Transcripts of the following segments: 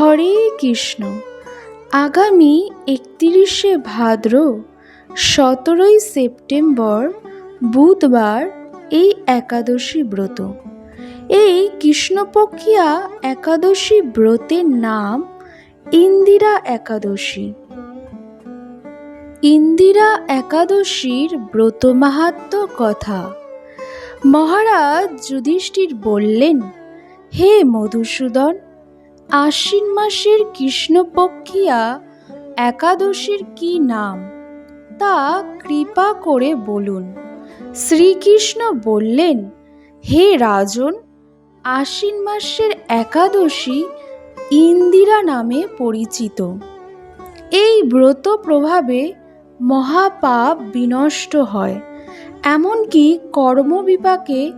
হরে কৃষ্ণ। আগামী একত্রিশে ভাদ্র, সতেরোই সেপ্টেম্বর, বুধবার এই একাদশী ব্রত। এই কৃষ্ণপক্ষিয়া একাদশী ব্রতের নাম ইন্দিরা একাদশী। ইন্দিরা একাদশীর ব্রত মাহাত্ম কথা। মহারাজ যুধিষ্ঠির বললেন, হে মধুসূদন আশ্বিন মাসের কৃষ্ণপক্ষিয়া একাদশীর কি নাম? তা কৃপা করে বলুন। শ্রীকৃষ্ণ বললেন, হে রাজন, আশ্বিন মাসের একাদশী ইন্দিরা নামে পরিচিত। এই ব্রত প্রভাবে মহাপাপ বিনষ্ট হয়। এমনকি কর্মবিপাকে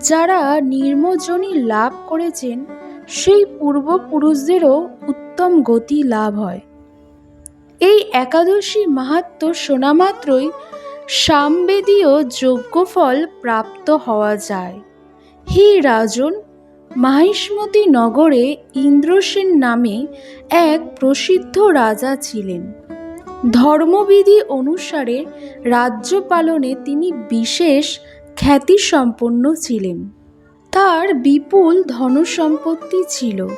যারা নির্মজনী লাভ করেছেন সেই পূর্বপুরুষদেরও উত্তম গতি লাভ হয়। এই একাদশী মাহাত্ম শোনা মাত্রই সামবেদীয় যজ্ঞফল প্রাপ্ত হওয়া যায়। হি রাজন, মাহিষ্মতি নগরে ইন্দ্রসেন নামে এক প্রসিদ্ধ রাজা ছিলেন। ধর্মবিধি অনুসারে রাজ্য পালনে তিনি বিশেষ খ্যাতিসম্পন্ন ছিলেন। তার বিপুল ধনসম্পত্তি ছিল।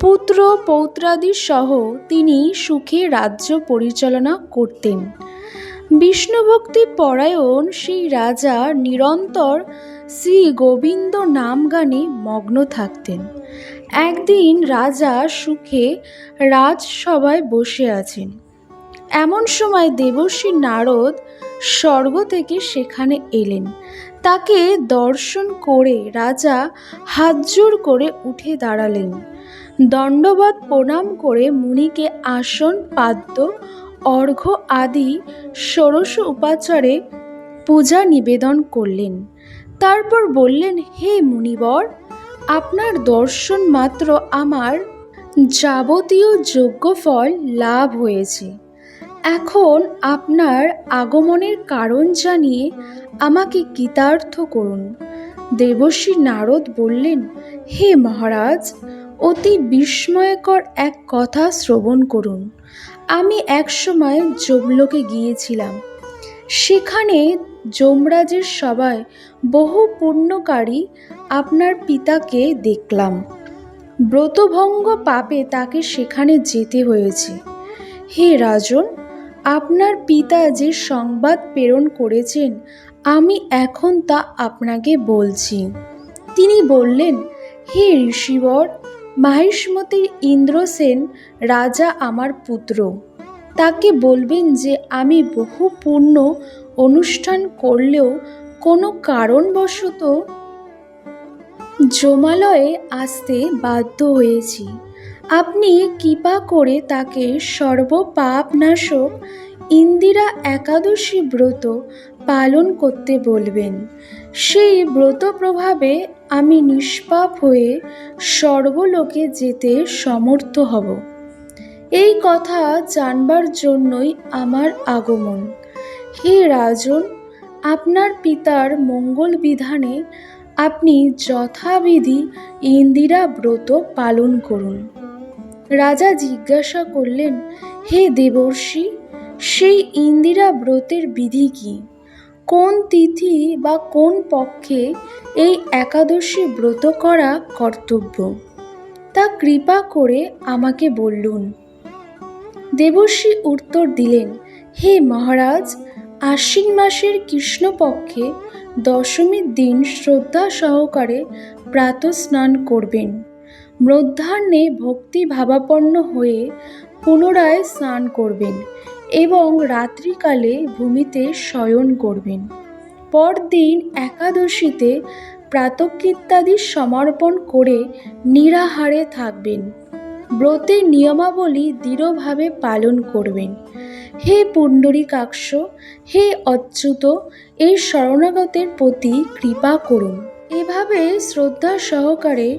পুত্র পৌত্রাদি সহ তিনি সুখে রাজ্য পরিচালনা করতেন। বিষ্ণুভক্তি পরায়ণ সেই রাজা নিরন্তর শ্রী গোবিন্দ নাম গানে মগ্ন থাকতেন। একদিন রাজা সুখে রাজসভায় বসে আছেন। এমন সময় দেবশ্রী নারদ স্বর্গ থেকে সেখানে এলেন। তাকে দর্শন করে রাজা হাতজোর করে উঠে দাঁড়ালেন। দণ্ডবত প্রণাম করে মুনিকে আসন, পাদ্য, অর্ঘ্য আদি, ষোড়শ উপাচারে পূজা নিবেদন করলেন। তারপর বললেন, হে মুনিবর, আপনার দর্শন মাত্র আমার যাবতীয় যোগ্য ফল লাভ হয়েছে। এখন আপনার আগমনের কারণ জানিয়ে আমাকে কৃতার্থ করুন। দেবশ্রী নারদ বললেন, হে মহারাজ, অতি বিস্ময়কর এক কথা শ্রবণ করুন। আমি একসময় যমলোকে গিয়েছিলাম। সেখানে যমরাজের সবাই বহু পুণ্যকারী আপনার পিতাকে দেখলাম। ব্রতভঙ্গ পাপে তাকে সেখানে যেতে হয়েছে। হে রাজন আপনার পিতা যে সংবাদ প্রেরণ করেছেন, আমি এখন তা আপনাকে বলছি। তিনি বললেন, হে ঋষিবর মাহিষ্মতির ইন্দ্রসেন রাজা আমার পুত্র। তাকে বলবেন যে আমি বহু পূর্ণ অনুষ্ঠান করলেও কোনো কারণবশত জমালয়ে আসতে বাধ্য হয়েছি। আপনি কৃপা করে তাকে সর্বপাপনাশক ইন্দিরা একাদশী ব্রত পালন করতে বলবেন। সেই ব্রত প্রভাবে আমি নিষ্পাপ হয়ে সর্বলোকে যেতে সমর্থ হব। এই কথা জানবার জন্যই আমার আগমন। হে রাজন, আপনার পিতার মঙ্গল বিধানে আপনি যথাবিধি ইন্দিরা ব্রত পালন করুন। রাজা জিজ্ঞাসা করলেন, হে দেবর্ষি, সেই ইন্দিরা ব্রতের বিধি কি? কোন তিথি বা কোন পক্ষে এই একাদশী ব্রত করা কর্তব্য? তা কৃপা করে আমাকে বললুন দেবর্ষি উত্তর দিলেন, হে মহারাজ, আশ্বিন মাসের কৃষ্ণপক্ষে দশমীর দিন শ্রদ্ধা সহকারে প্রাতঃস্নান করবেন। মধ্যাহ্নে ভক্তি ভাবাপন্ন হয়ে পুনরায় স্নান করবেন এবং রাত্রিকালে ভূমিতে শয়ন করবেন। পরদিন একাদশীতে প্রাতকৃত্যাদি সমর্পণ করে নিরাহারে থাকবেন। ব্রতের নিয়মাবলী দৃঢ়ভাবে পালন করবেন। হে পুণ্ডরীকাক্ষ, হে অচ্যুত, এই শরণাগতের প্রতি কৃপা করুন। এভাবে শ্রদ্ধা সহকারে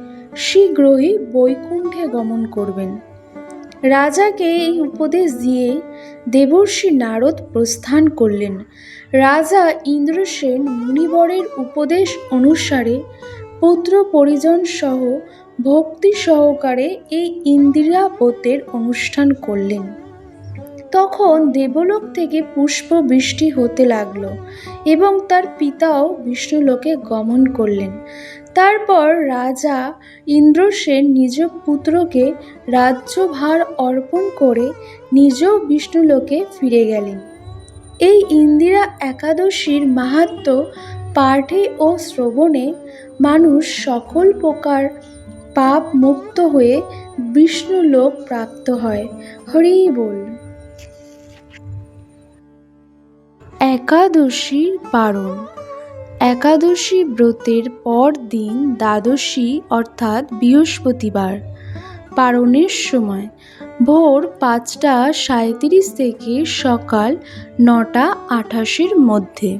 শীঘ্রই বৈকুণ্ঠে গমন করবেন। রাজাকে এই উপদেশ দিয়ে দেবর্ষি নারদ প্রস্থান করলেন। রাজা ইন্দ্রসেন মুনিবরের উপদেশ অনুসারে পুত্র পরিজন সহ ভক্তি সহকারে এই ইন্দিরাপতের অনুষ্ঠান করলেন। তখন দেবলোক থেকে পুষ্প বৃষ্টি হতে লাগল এবং তার পিতাও বিষ্ণুলোকে গমন করলেন। তারপর রাজা ইন্দ্রসেন নিজ পুত্রকে রাজ্যভার অর্পণ করে নিজ বিষ্ণুলোকে ফিরে গেলেন। এই ইন্দিরা একাদশীর মাহাত্ম্য পাঠে ও শ্রবণে মানুষ সকল প্রকার পাপ মুক্ত হয়ে বিষ্ণুলোক প্রাপ্ত হয়। হরি বল। একাদশীর পারণ। একাদশী ব্রতের পর দিন দ্বাদশী, অর্থাৎ বৃহস্পতিবার, পারণের সময়। ভোর পাঁচটা সাঁত্রিশ থেকে সকাল নটা আঠাশের মধ্যে।